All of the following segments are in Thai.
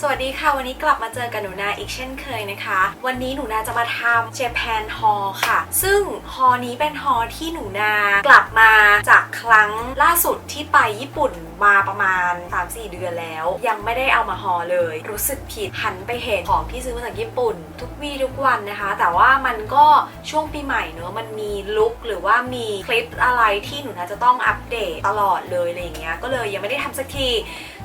สวัสดีค่ะ วันนี้กลับมาเจอกับหนูนาอีกเช่นเคยนะคะ วันนี้หนูนาจะมาทำ Japan Hall ค่ะ ซึ่งฮอนี้เป็นฮอที่หนูนากลับมาจากครั้งล่าสุดที่ไปญี่ปุ่นมาประมาณ 3-4 เดือนแล้ว ยังไม่ได้เอามาฮอเลย รู้สึกผิดหันไปเห็นของที่ซื้อมาจากญี่ปุ่น ทุกวี่ทุกวันนะคะ แต่ว่ามันก็ช่วงปีใหม่เนอะมันมีลุคหรือว่ามีคลิปอะไรที่หนูนาจะต้องอัปเดตตลอดเลยอะไรอย่างเงี้ยก็เลยยังไม่ได้ทำสักที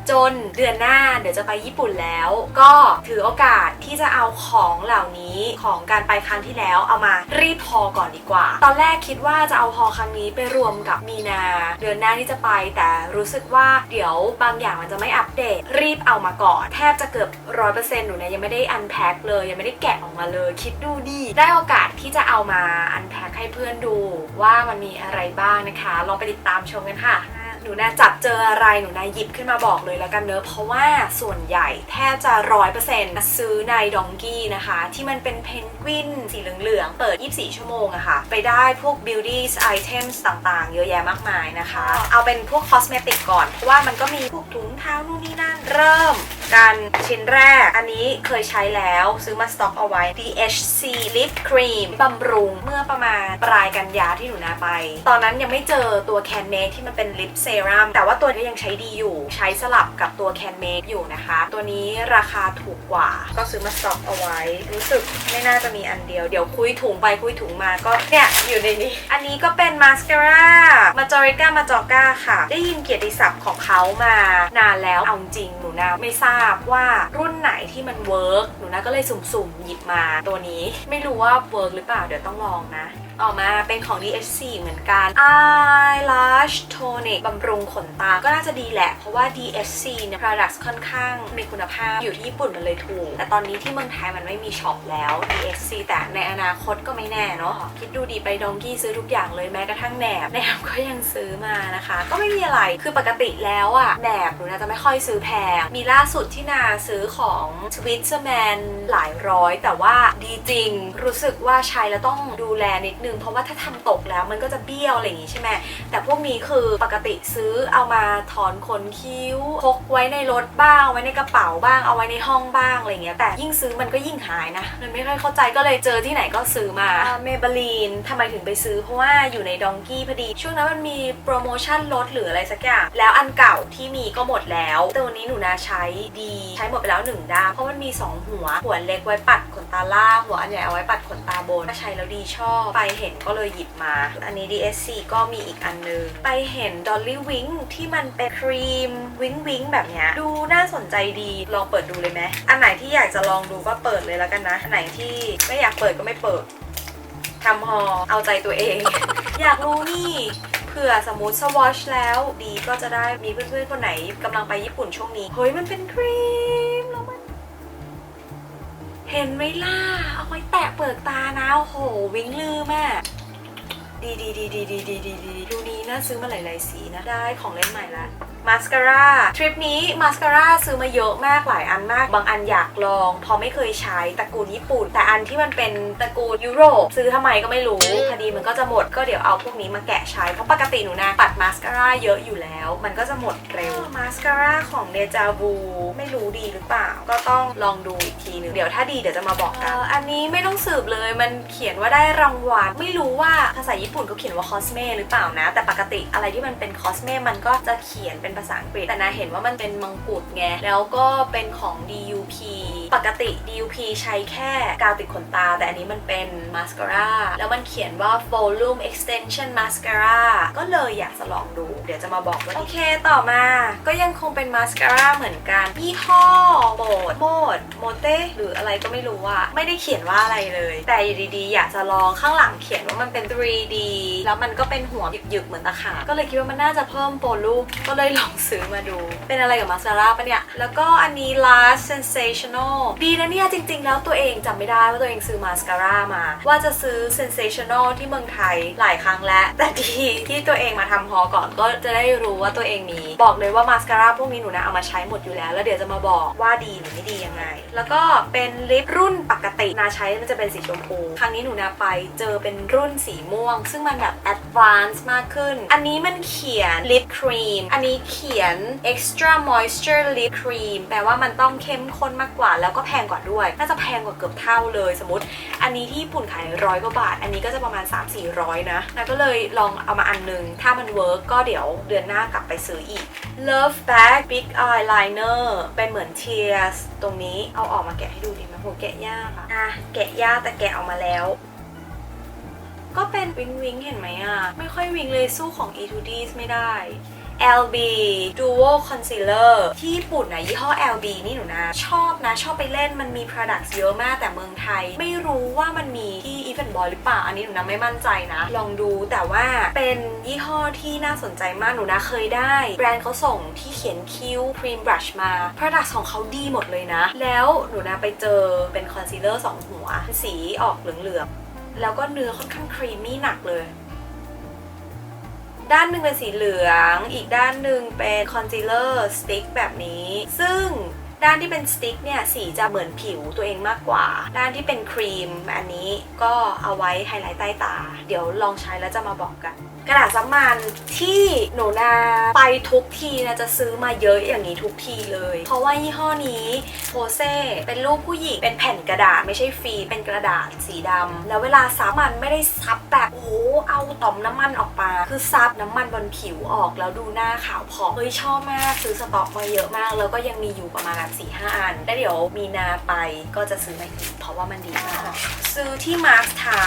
จนเดือนหน้าเดี๋ยวจะไปญี่ปุ่นแล้ว ก็ถือโอกาสที่จะเอาของเหล่านี้ของการไปครั้งที่แล้วเอามารีบพอก่อนดีกว่า ตอนแรกคิดว่าจะเอาพอครั้งนี้ไปรวมกับมีนา เดือนหน้าที่จะไป แต่รู้สึกว่าเดี๋ยวบางอย่างมันจะไม่อัปเดต รีบเอามาก่อน แทบจะเกือบร้อยเปอร์เซ็นต์หนูเนี่ยยังไม่ได้อันแพ็คเลย ยังไม่ได้แกะออกมาเลย คิดดูดี ได้โอกาสที่จะเอามาอันแพ็คให้เพื่อนดูว่ามันมีอะไรบ้างนะคะ ลองไปติดตามชมกันค่ะ หนูนาจับเจออะไรหนูนาหยิบขึ้นมาบอกเลยแล้วกันเนอะเพราะว่าส่วนใหญ่แทบจะร้อยเปอร์เซ็นต์ซื้อในดองกี้นะคะ ที่มันเป็นเพนกวินสีเหลืองๆ เปิด 24 ชั่วโมงอะค่ะ ไปได้พวก beauty items ต่างๆ เยอะแยะมากมายนะคะ เอาเป็นพวกคอสเมติกก่อน เพราะว่ามันก็มีพวกถุงเท้านู่นนี่นั่นเริ่ม กันชิ้นแรก อันนี้เคยใช้แล้วซื้อมาสต็อกเอาไว้ DHC Lip Cream บำรุงเมื่อประมาณปลายกันยาที่หนูนาไป ตอนนั้นยังไม่เจอตัวแคนเมคที่มันเป็นลิปเซรั่มแต่ว่าตัวนี้ยังใช้ดีอยู่ ใช้สลับกับตัวแคนเมคอยู่นะคะ ตัวนี้ราคาถูกกว่า ก็ซื้อมาสต็อกเอาไว้ รู้สึกไม่น่าจะมีอันเดียว เดี๋ยวคุยถุงไปคุยถุงมาก็เนี่ยอยู่ในนี้ อันนี้ก็เป็นมาสคาร่ามาจอริก้ามาจอก้าค่ะ ได้ยินเกียรติศัพท์ของเขามานานแล้วเอาจริงหนูนาไม่ทราบว่ารุ่นไหนที่มันเวิร์กหนูนาก็เลยสุ่มๆหยิบมาตัวนี้ ไม่รู้ว่าเวิร์กหรือเปล่าเดี๋ยวต้องลองนะ ออกมาเป็นของ DHC เหมือนกัน Eyelash Tonic บำรุงขนตา ก็น่าจะดีแหละ เพราะว่า DHC เนี่ย products ค่อนข้างมีคุณภาพอยู่ที่ญี่ปุ่นมันเลยถูก แต่ตอนนี้ที่เมืองไทยมันไม่มีช็อปแล้ว DHC แต่ในอนาคตก็ไม่แน่เนาะคิดดูดีไปดองกี้ซื้อทุกอย่างเลยแม้กระทั่งแหนบแหนบก็ยังซื้อมานะคะ ก็ไม่มีอะไรคือปกติแล้วอะแหนบหนูนาจะไม่ค่อยซื้อแพง มีล่าสุดที่นาซื้อของ Switzerland หลายร้อย แต่ว่าดีจริงรู้สึกว่าใช้แล้วต้องดูแลนิดนึงเพราะว่าถ้าทำตกแล้วมันก็จะเบี้ยวอะไรอย่างงี้ใช่ไหมแต่พวกนี้คือปกติซื้อเอามาถอนขนคิ้วพกไว้ในรถบ้างไว้ในกระเป๋าบ้างเอาไว้ในห้องบ้างอะไรเงี้ยแต่ยิ่งซื้อมันก็ยิ่งหายนะมันไม่ค่อยเข้าใจก็เลยเจอที่ไหนก็ซื้อมาเมเบลีนทำไมถึงไปซื้อ เพราะว่าอยู่ในดองกี้พอดี ช่วงนั้นมันมีโปรโมชั่นลดหรืออะไรสักอย่างแล้วอันเก่าที่มีก็หมดแล้วตัวนี้หนูนาใช้ดีใช้หมดไปแล้วหนึ่งด้ามเพราะมันมีสองหัว หัวเล็กไว้ปัดขนตาล่างหัวอันใหญ่เอาไว้ปัดขนตาบนถ้าใช้แล้วดีชอบไปเห็นก็เลยหยิบมา อันนี้ DSC ก็มีอีกอันนึง ไปเห็น Dolly Wing ที่มันเป็นครีมวิงวิงแบบเนี้ยดูน่าสนใจดีลองเปิดดูเลยไหมอันไหนที่อยากจะลองดูก็เปิดเลยแล้วกันนะ อันไหนที่ไม่อยากเปิดก็ไม่เปิดทำฮอเอาใจตัวเอง อยากรู้นี่เผื่อสมมติสวอชแล้วดีก็จะได้มีเพื่อนๆคนไหนกำลังไปญี่ปุ่นช่วงนี้ เฮ้ยมันเป็นครีม เห็นไหมล่ะ เอาไว้แตะเปลือกตานะ โอ้โห วิ้งลืมอะดีดีดีดีดีดีดีดูนี้นะซื้อมาหลาย ๆ สีนะ ได้ของเล่นใหม่ละมาสคาร่าทริปนี้มาสคาร่าซื้อมาเยอะมากหลายอันมาก บางอันอยากลองเพอไม่เคยใช้ตระกูลญี่ปุ่น แต่อันที่มันเป็นตระกูลยุโรป ซื้อทำไมก็ไม่รู้พอดีมันก็จะหมดก็เดี๋ยวเอาพวกนี้มาแกะใช้ เพราะปกติหนูนะปัดมาสคาร่าเยอะอยู่แล้ว มันก็จะหมดเร็วมาสคาร่าของเดจาวูไม่รู้ดีหรือเปล่า ก็ต้องลองดูอีกทีหนึงเดี๋ยวถ้าดีเดี๋ยวจะมาบอกกันอันนี้ไม่ต้องสืบเลยมันเขียนว่าได้รางวัลไม่รู้ว่าภาษาญี่ปุ่นเขาเขียนว่าคอสเมหรือเปล่านะ แต่ปกติอะไรที่มันเป็นคอสเมมันก็จะเขียนเป็นภาษาอังกฤษ แต่นะเห็นว่ามันเป็นมังกุฎไง แล้วก็เป็นของ DUP ปกติ DUP ใช้แค่กาวติดขนตา แต่อันนี้มันเป็นมาสคาร่าแล้วมันเขียนว่า volume extension mascara ก็เลยอยากจะลองดู เดี๋ยวจะมาบอกว่า โอเคต่อมา ก็ยังคงเป็นมาสคาร่าเหมือนกัน ยี่ห้อโบดโบดโมเตหรืออะไรก็ไม่รู้อะไม่ได้เขียนว่าอะไรเลย แต่อยู่ดีๆ อยากจะลองข้างหลังเขียนว่ามันเป็น 3D แล้วมันก็เป็นหัวหยึกๆเหมือนตะขาบก็เลยคิดว่ามันน่าจะเพิ่มโปรลูกก็เลยลองซื้อมาดู เป็นอะไรกับมาสคาร่าปะเนี่ย แล้วก็อันนี้ last sensational ดีนะเนี่ย จริง ๆ แล้วตัวเองจำไม่ได้ว่าตัวเองซื้อมาสคาร่ามา ว่าจะซื้อ sensational ที่เมืองไทยหลายครั้งแล้ว แต่ดีที่ตัวเองมาทำฮอก่อนก็จะได้รู้ว่าตัวเองมี บอกเลยว่ามาสคาร่าพวกนี้หนูนะเอามาใช้หมดอยู่แล้ว แล้วเดี๋ยวจะมาบอกว่าดีหรือไม่ดียังไง แล้วก็เป็นลิปรุ่นปกตินาใช้มันจะเป็นสีชมพู ครั้งนี้หนูนาไปเจอเป็นรุ่นสีม่วง ซึ่งมันแบบ advanced มากขึ้น อันนี้มันเขียน lip cream อันนี้เขียน extra moisture lip cream แปลว่ามันต้องเข้มข้นมากกว่า แล้วก็แพงกว่าด้วย น่าจะแพงกว่าเกือบเท่าเลย สมมติ อันนี้ที่ญี่ปุ่นขายร้อยกว่าบาท อันนี้ก็จะประมาณ 3-400 นะแล้วก็เลยลองเอามาอันนึง ถ้ามันเวิร์กก็เดี๋ยวเดือนหน้ากลับไปซื้ออีก Love Bag Big Eyeliner เป็นเหมือน Tears ตรงนี้เอาออกมาแกะให้ดูดีไหมโหแกะยากอะอะแกะยากแต่แกะออกมาแล้วก็เป็นวิงวิงเห็นไหมอะ ไม่ค่อยวิงเลยสู้ของ e 2 d s ไม่ได้ LB Duo Concealer ที่ญี่ปุ่นนะยี่ห้อ LB นี่หนูนะชอบนะชอบไปเล่นมันมี products เยอะมากแต่เมืองไทย ไม่รู้ว่ามันมีที่ Even Boy หรือเปล่า อันนี้หนูนะไม่มั่นใจนะ ลองดูแต่ว่าเป็นยี่ห้อที่น่าสนใจมากหนูนะเคยได้ แบรนด์เขาส่งที่เขียนคิ้ว cream brush มา products ของเขาดีหมดเลยนะ แล้วหนูนะไปเจอเป็นคอนซีลเลอร์สองหัว สีออกเหลืองๆแล้วก็เนื้อค่อนข้างครีมมี่หนักเลย ด้านหนึ่งเป็นสีเหลือง อีกด้านหนึ่งเป็นคอนซีลเลอร์สติ๊กแบบนี้ ซึ่งด้านที่เป็นสติ๊กเนี่ยสีจะเหมือนผิวตัวเองมากกว่า ด้านที่เป็นครีม อันนี้ก็เอาไว้ไฮไลท์ใต้ตา เดี๋ยวลองใช้แล้วจะมาบอกกัน กระดาษซับมันที่หนูนาไปทุกทีนะจะซื้อมาเยอะอย่างนี้ทุกทีเลย เพราะว่ายี่ห้อนี้โพเซ่เป็นรูปผู้หญิงเป็นแผ่นกระดาษไม่ใช่ฟรีเป็นกระดาษสีดำแล้วเวลาซับมันไม่ได้ซับแบบโอ้โหเอาต่อมน้ำมันออกมา คือซับน้ำมันบนผิวออกแล้วดูหน้าขาวผองเฮ้ยชอบมากซื้อสต็อกมาเยอะมาก แล้วก็ยังมีอยู่ประมาณแบบสี่ห้าอันแล้วเดี๋ยวมีนาไปก็จะซื้อมาอีกเพราะว่ามันดีมากซื้อที่มาร์คเท้า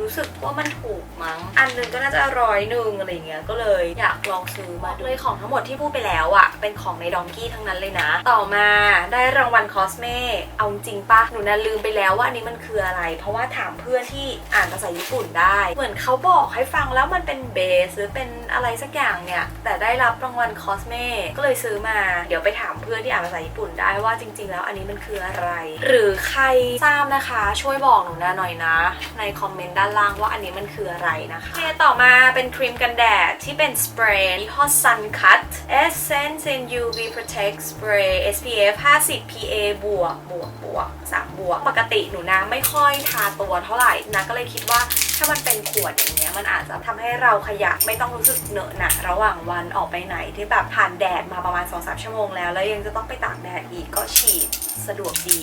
รู้สึกว่ามันถูกมั้ง อันหนึงก็น่าจะร้อยหนึ่งอะไรเงี้ยก็เลยอยากลองซื้อมาดูเลยของทั้งหมดที่พูดไปแล้วอะเป็นของในดองกี้ทั้งนั้นเลยนะ ต่อมาได้รางวัลคอสเม่เอาจริงปะหนูน่าลืมไปแล้วว่าอันนี้มันคืออะไร เพราะว่าถามเพื่อนที่อ่านภาษาญี่ปุ่นได้ เหมือนเขาบอกให้ฟังแล้วมันเป็นเบสหรือเป็นอะไรสักอย่างเนี่ยแต่ได้รับรางวัลคอสเม่ก็เลยซื้อมา เดี๋ยวไปถามเพื่อนที่อ่านภาษาญี่ปุ่นได้ว่าจริง ๆ แล้วอันนี้มันคืออะไร หรือใครทราบนะคะช่วยบอกหนูนะหน่อยนะ ในคอมเมนต์ด้านล่างว่าอันนี้มันคืออะไรนะคะโอเคต่อมาเป็นครีมกันแดดที่เป็นสเปรย์ยี่ห้อ Sun Cut Essence in UV Protect Spray SPF 50 PA บวกบวกบวก3บวก ปกติหนูนะไม่ค่อยทาตัวเท่าไหร่นะก็เลยคิดว่าถ้ามันเป็นขวดอย่างเงี้ยมันอาจจะทำให้เราขยับไม่ต้องรู้สึกเหนอะหนะระหว่างวันออกไปไหนที่แบบผ่านแดดมาประมาณ 2-3 ชั่วโมงแล้ว แล้วยังจะต้องไปตากแดดอีกก็ฉีดสะดวกดี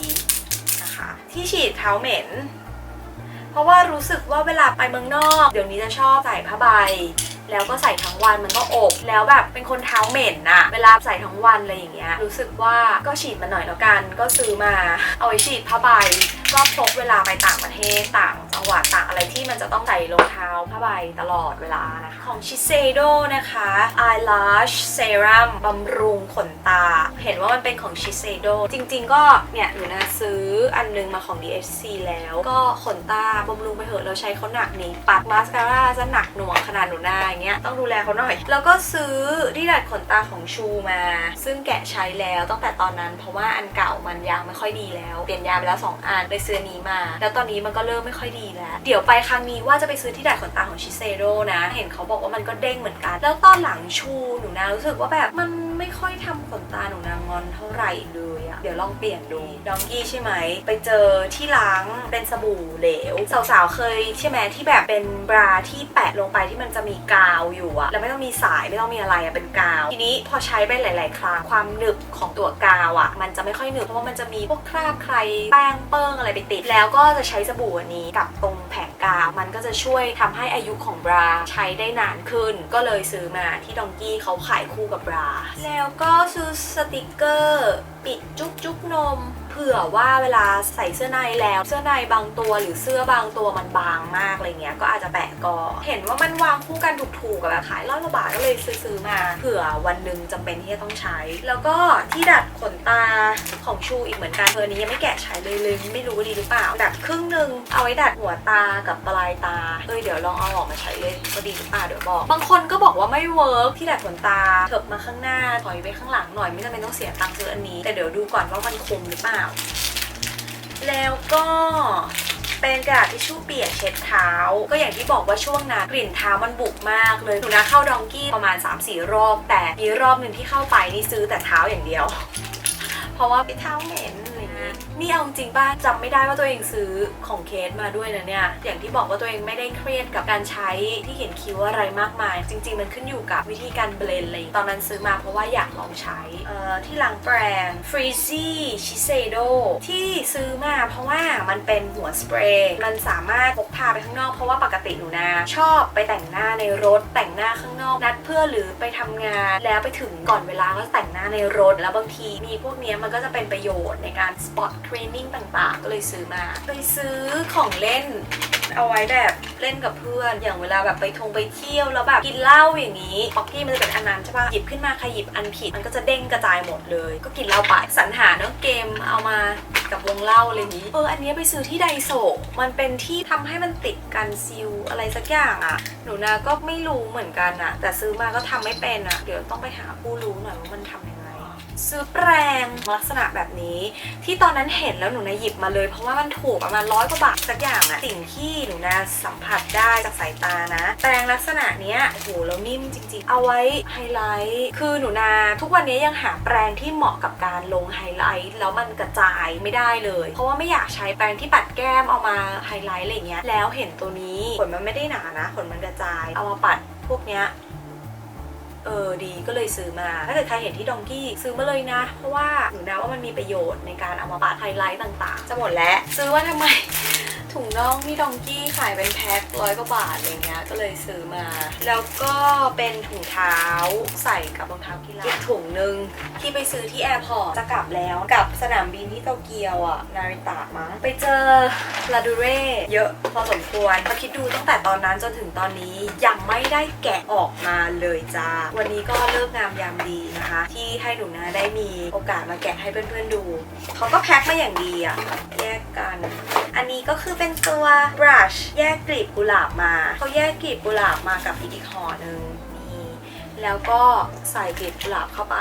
นะคะ ที่ฉีดเท้าเหม็น เพราะว่ารู้สึกว่าเวลาไปเมืองนอก เดี๋ยวนี้จะชอบใส่ผ้าใบ แล้วก็ใส่ทั้งวันมันก็อบแล้วแบบเป็นคนเท้าเหม็นอะเวลาใส่ทั้งวันอะไรอย่างเงี้ยรู้สึกว่าก็ฉีดมาหน่อยแล้วกัน ก็ซื้อมาเอาไว้ฉีดผ้าใบก็พกเวลาไปต่างประเทศต่างจังหวัดต่างอะไรที่มันจะต้องใส่รองเท้าผ้าใบตลอดเวลานะคะของชิเซโดนะคะ eyelash serum บำรุงขนตา เห็นว่ามันเป็นของชิเซโดจริง ๆ ก็เนี่ยหนูนะซื้ออันนึงมาของ DFC แล้ว ก็ขนตาบำรุงไปเถอะเราใช้เขาหนักนี่ปัดมาสคาร่าจะหนักหน่วงขนาดหนูหน้าอย่างเนี้ยต้องดูแลเขาหน่อย แล้วก็ซื้อที่ดัดขนตาของชูมา ซึ่งแกะใช้แล้วตั้งแต่ตอนนั้น เพราะว่าอันเก่ามันยางไม่ค่อยดีแล้ว เปลี่ยนยางไปแล้ว2อันเลยซื้อนี้มา แล้วตอนนี้มันก็เริ่มไม่ค่อยดีแล้ว เดี๋ยวไปครั้งนี้ว่าจะไปซื้อที่ดัดขนตาของชิเซโร่นะ เห็นเขาบอกว่ามันก็เด้งเหมือนกัน แล้วตอนหลังชูหนูนารู้สึกว่าแบบมัน ไม่ค่อยทำขนตาหนูนางงอนเท่าไหร่เลยอะเดี๋ยวลองเปลี่ยนดูดองกี้ใช่ไหม ไปเจอที่ล้างเป็นสบู่เหลว สาวๆเคยใช่ไหมที่แบบเป็นบราที่แปะลงไปที่มันจะมีกาวอยู่อะแล้วไม่ต้องมีสายไม่ต้องมีอะไรอะเป็นกาว ทีนี้พอใช้ไปหลาย ๆ ครั้งความหนึบของตัวกาวอะมันจะไม่ค่อยหนึบเพราะว่ามันจะมีพวกคราบใครแป้งเปิ้งอะไรไปติด แล้วก็จะใช้สบู่อันนี้กับตรงแผงามันก็จะช่วยทำให้อายุของบราใช้ได้นานขึ้น ก็เลยซื้อมาที่ดองกี้เขาขายคู่กับบรา แล้วก็ซื้อสติกเกอร์ ปิดจุ๊บจุ๊บนม เผื่อว่าเวลาใส่เสื้อในแล้ว เสื้อในบางตัวหรือเสื้อบางตัวมันบางมากอะไรเงี้ยก็อาจจะแปะกอเห็นว่ามันวางคู่กันถูกๆกับแบบขายร้อยกว่าบาทก็เลยซื้อมาเผื่อวันหนึ่งจำเป็นที่จะต้องใช้ แล้วก็ที่ดัดขนตาของชูอีกเหมือนกันเธอนี้ยังไม่แกะใช้เลยเลยไม่รู้ดีหรือเปล่าดัดครึ่งหนึ่งเอาไว้ดัดหัวตากับปลายตาเอ้ยเดี๋ยวลองเอาออกมาใช้เลยว่าดีหรือเปล่าเดี๋ยวบอกบางคนก็บอกว่าไม่เวิร์กที่ดัดขนตาเถิบมาข้างหน้าถอยไปข้างหลังหน่อยไม่จำเป็นต้องเสียตังค์ซื้ออันนี้แต่เดี๋ยวดูก่อนว่ามันคุ้มหรือเปล่าแล้วก็เป็นกระดาษทิชชู่เปียกเช็ดเท้า ก็อย่างที่บอกว่าช่วงนั้นกลิ่นเท้ามันบุกมากเลยหนูนะเข้าดองกี้ประมาณ 3-4 รอบ แต่มีรอบหนึ่งที่เข้าไปนี่ซื้อแต่เท้าอย่างเดียว เพราะว่าไปเท้าเหม็นอะไรอย่างงี้นี่เอาจริงป่ะจำไม่ได้ว่าตัวเองซื้อของเคสมาด้วยนะเนี่ย อย่างที่บอกว่าตัวเองไม่ได้เครียดกับการใช้ที่เขียนคิ้วอะไรมากมาย จริง ๆ มันขึ้นอยู่กับวิธีการเบลนด์อะไรอย่างงี้ตอนนั้นซื้อมาเพราะว่าอยากลองใช้เอ่อที่ล้างแปรง Freezy Shiseido ที่ซื้อมาเพราะว่ามันเป็นหัวสเปรย์มันสามารถพกพาไปข้างนอกเพราะว่าปกติหนูนาชอบไปแต่งหน้าในรถแต่งหน้าข้างนอกนัดเพื่อนหรือไปทำงาน แล้วไปถึงก่อนเวลาก็แต่งหน้าในรถแล้วบางทีมีพวกเนี้ยมันก็จะเป็นประโยชน์ในการสปอตเทรนนิ่งต่างๆ ก็เลยซื้อมาไปซื้อของเล่นเอาไว้แบบเล่นกับเพื่อน อย่างเวลาแบบไปทงไปเที่ยวแล้วแบบกินเหล้าอย่างนี้ป๊อกกี้มันจะเป็นอันนั้นใช่ปะหยิบขึ้นมาใครหยิบอันผิด มันก็จะเด้งกระจายหมดเลย ก็กินเหล้าไปสรรหาเนื้อะเกมเอามากับวงเหล้าอะไรอย่างนี้เอออันนี้ไปซื้อที่ไดโซมันเป็นที่ทำให้มันติดกันซิลอะไรสักอย่างอะหนูนาก็ไม่รู้เหมือนกันอะแต่ซื้อมาก็ทำไม่เป็นอะเดี๋ยวต้องไปหาผู้รู้หน่อยว่ามันทำยังไง ซื้อแปรงลักษณะแบบนี้ ที่ตอนนั้นเห็นแล้วหนูนาหยิบมาเลย เพราะว่ามันถูกประมาณร้อยกว่าบาทสักอย่างอะสิ่งที่หนูนาสัมผัสได้จากสายตานะ แปรงลักษณะเนี้ยโอ้โหแล้วนิ่มจริง ๆ เอาไว้ไฮไลท์คือหนูนาทุกวันนี้ยังหาแปรงที่เหมาะกับการลงไฮไลท์แล้วมันกระจายไม่ได้เลย เพราะว่าไม่อยากใช้แปรงที่ปัดแก้มเอามาไฮไลท์อะไรเงี้ยแล้วเห็นตัวนี้ขนมันไม่ได้หนานะขนมันกระจาย เอามาปัดพวกเนี้ย เออดีก็เลยซื้อมา ถ้าเกิดใครเห็นที่ดองกี้ซื้อมาเลยนะ เพราะว่าถึงแม้ว่ามันมีประโยชน์ในการเอามาปาดไฮไลท์ต่างๆ จะหมดแล้ว ซื้อว่าทำไม ถุงน่องที่ดองกี้ขายเป็นแพ็คร้อยกว่าบาทอะไรเงี้ยก็เลยซื้อมา แล้วก็เป็นถุงเท้าใส่กับรองเท้ากีฬาอีกถุงหนึ่งที่ไปซื้อที่แอร์พอร์ตจะกลับแล้วกลับสนามบินที่โตเกียวอะนาริตะมั้งไปเจอลาดูเร่เยอะพอสมควรมาคิดดูตั้งแต่ตอนนั้นจนถึงตอนนี้ยังไม่ได้แกะออกมาเลยจ้าวันนี้ก็เลิกงามยามดีนะคะ ที่ให้หนูนาได้มีโอกาสมาแกะให้เพื่อนๆดูเขาก็แพ็คมาอย่างดีอะแยกกัน อันนี้ก็คือเป็นตัว brush แยกกลีบกุหลาบมา เขาแยกกลีบกุหลาบมากับอีกอีกห่อหนึ่งนี่แล้วก็ใส่กลีบกุหลาบเข้าไป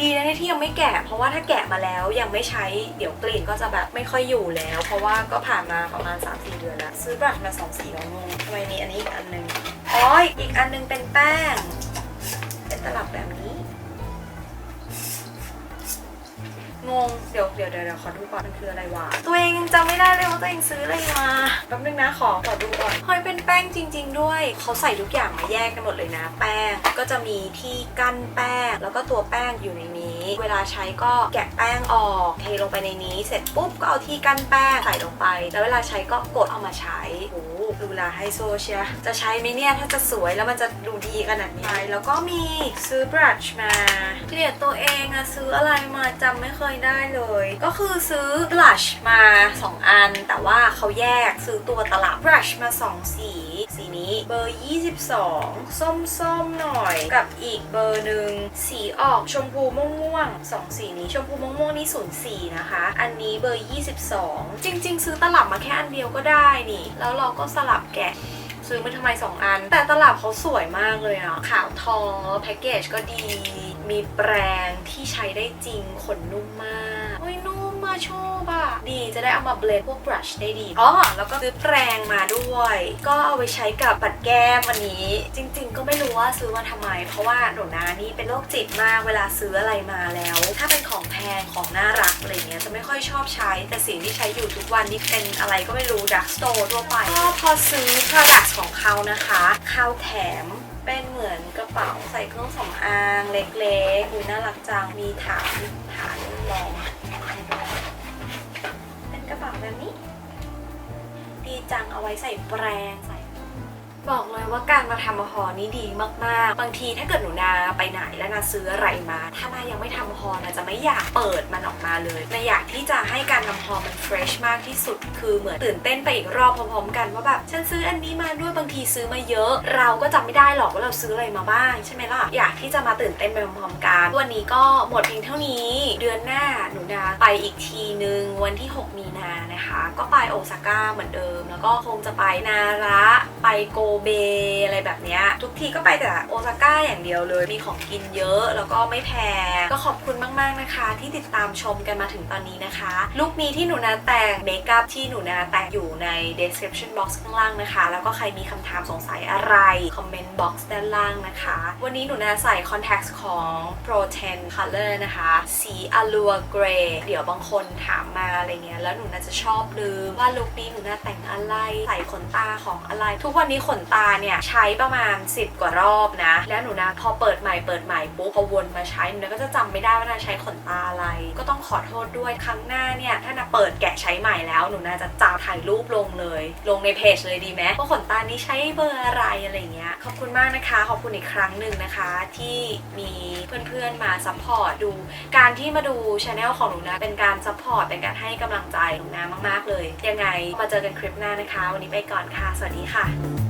ดีนะเนี่ยที่ยังไม่แกะ เพราะว่าถ้าแกะมาแล้วยังไม่ใช้เดี๋ยวกลิ่นก็จะแบบไม่ค่อยอยู่แล้ว เพราะว่าก็ผ่านมาประมาณ 3-4 เดือนแล้ว ซื้อบรัชมา2สีแล้วงงทำไมมีอันนี้อีกอันหนึงอ๋ออีกอันหนึงเป็นแป้ง เป็นตลับแบบนี้ งง เดี๋ยวเดี๋ยวเดี๋ยวขอดูก่อนมันคืออะไรวะ ตัวเองยังจำไม่ได้เลยว่าตัวเองซื้ออะไรมา แป๊บนึงนะขอขอดูก่อนเฮ้ยเป็นแป้งจริง ๆ ด้วย เขาใส่ทุกอย่างมาแยกกันหมดเลยนะ แป้ง ก็จะมีที่กั้นแป้ง แล้วก็ตัวแป้งอยู่ในนี้ เวลาใช้ก็แกะแป้งออกเทลงไปในนี้ เสร็จปุ๊บก็เอาที่กั้นแป้งใส่ลงไป แล้วเวลาใช้ก็กดเอามาใช้โอ้โหดูแลไฮโซเชียจะใช้ไหมเนี่ย ถ้าจะสวยแล้วมันจะดูดีขนาดนี้แล้วก็มีซื้อบรัชมาเกลียดตัวเองอะซื้ออะไรมาจำไม่เคยได้เลย ก็คือซื้อบลัชมา 2 อัน แต่ว่าเขาแยกซื้อตัวตลับบรัชมา 2 สีสี เบอร์ 22 ส้มๆหน่อยกับอีกเบอร์หนึ่งสีออกชมพูม่วงๆสองสีนี้ชมพูม่วงๆนี่04นะคะ อันนี้เบอร์ 22 จริง ๆ ซื้อตลับมาแค่อันเดียวก็ได้นี่ แล้วเราก็สลับแกะซื้อมาทำไม 2 อัน แต่ตลับเขาสวยมากเลยอะขาวทองแพ็กเกจก็ดี มีแปรงที่ใช้ได้จริงขนนุ่มมาก โอ้ยนุ่ม มาชอบอะดีจะได้เอามาเบลนด์พวกบรัชได้ดีอ๋อแล้วก็ซื้อแปรงมาด้วย ก็เอาไปใช้กับปัดแก้มวันนี้ จริง ๆ ก็ไม่รู้ว่าซื้อมาทำไม เพราะว่าหนูนานี่เป็นโรคจิตมากเวลาซื้ออะไรมาแล้ว ถ้าเป็นของแพงของน่ารักอะไรเงี้ยจะไม่ค่อยชอบใช้ แต่สิ่งที่ใช้อยู่ทุกวันนี่เป็นอะไรก็ไม่รู้ดักสโตร์ทั่วไปก็พอซื้อ products ของเขานะคะเขาแถมเป็นเหมือนกระเป๋าใส่เครื่องสำอางเล็กๆดูน่ารักจังมีฐานฐานรอง ฝากระเป๋าแบบนี้ ดีจังเอาไว้ใส่แปรงใส่ บอกเลยว่าการมาทำฮอนี่ดีมากๆ บางทีถ้าเกิดหนูนาไปไหนแล้วนาซื้ออะไรมา ถ้านายังไม่ทำฮอนาจะไม่อยากเปิดมันออกมาเลยนาอยากที่จะให้การทำฮอมันเฟรชมากที่สุด คือเหมือนตื่นเต้นไปอีกรอบพร้อมๆกันว่าแบบฉันซื้ออันนี้มาด้วยบางทีซื้อมาเยอะ เราก็จำไม่ได้หรอกว่าเราซื้ออะไรมาบ้างใช่ไหมล่ะ อยากที่จะมาตื่นเต้นไปพร้อมๆกัน วันนี้ก็หมดเพียงเท่านี้ เดือนหน้าหนูนาไปอีกทีนึงวันที่ 6 มีนานะคะ ก็ไปโอซาก้าเหมือนเดิม แล้วก็คงจะไปนาระไปโกเบอะไรแบบเนี้ยทุกทีก็ไปแต่โอซาก้าอย่างเดียวเลย มีของกินเยอะแล้วก็ไม่แพงก็ขอบคุณมาก ๆนะคะ ที่ติดตามชมกันมาถึงตอนนี้นะคะลุคนี้ที่หนูนาแต่งเมคอัพที่หนูนาแต่งอยู่ใน description box ข้างล่างนะคะ แล้วก็ใครมีคำถามสงสัยอะไร คอมเมนต์ box ด้านล่างนะคะ วันนี้หนูนาใส่ contacts ของ Pro 10 color นะคะ สี allure gray เดี๋ยวบางคนถามมาอะไรเงี้ยแล้วหนูนาจะชอบลืมว่าลุคนี้หนูนาแต่งอะไรใส่ขนตาของอะไร ทุกวันนี้ขนนตาเนี่ยใช้ประมาณ 10 กว่ารอบนะ แล้วหนูนาพอเปิดใหม่เปิดใหม่ปุ๊บพอวนมาใช้หนูนาก็จะจำไม่ได้ว่านาใช้ขนตาอะไร ก็ต้องขอโทษด้วยครั้งหน้าเนี่ยถ้านาเปิดแกะใช้ใหม่แล้วหนูนาจะจาถ่ายรูปลงเลย ลงในเพจเลยดีไหมว่าขนตานี้ใช้เบอร์อะไรอะไรเงี้ยขอบคุณมากนะคะ ขอบคุณอีกครั้งหนึ่งนะคะ ที่มีเพื่อนๆมาซัพพอร์ตดู การที่มาดูช anel ของหนูนาเป็นการซัพพอร์ตเป็นการให้กำลังใจหนูนามาก ๆ เลย ยังไงมาเจอกันคลิปหน้านะคะ วันนี้ไปก่อนค่ะ สวัสดีค่ะ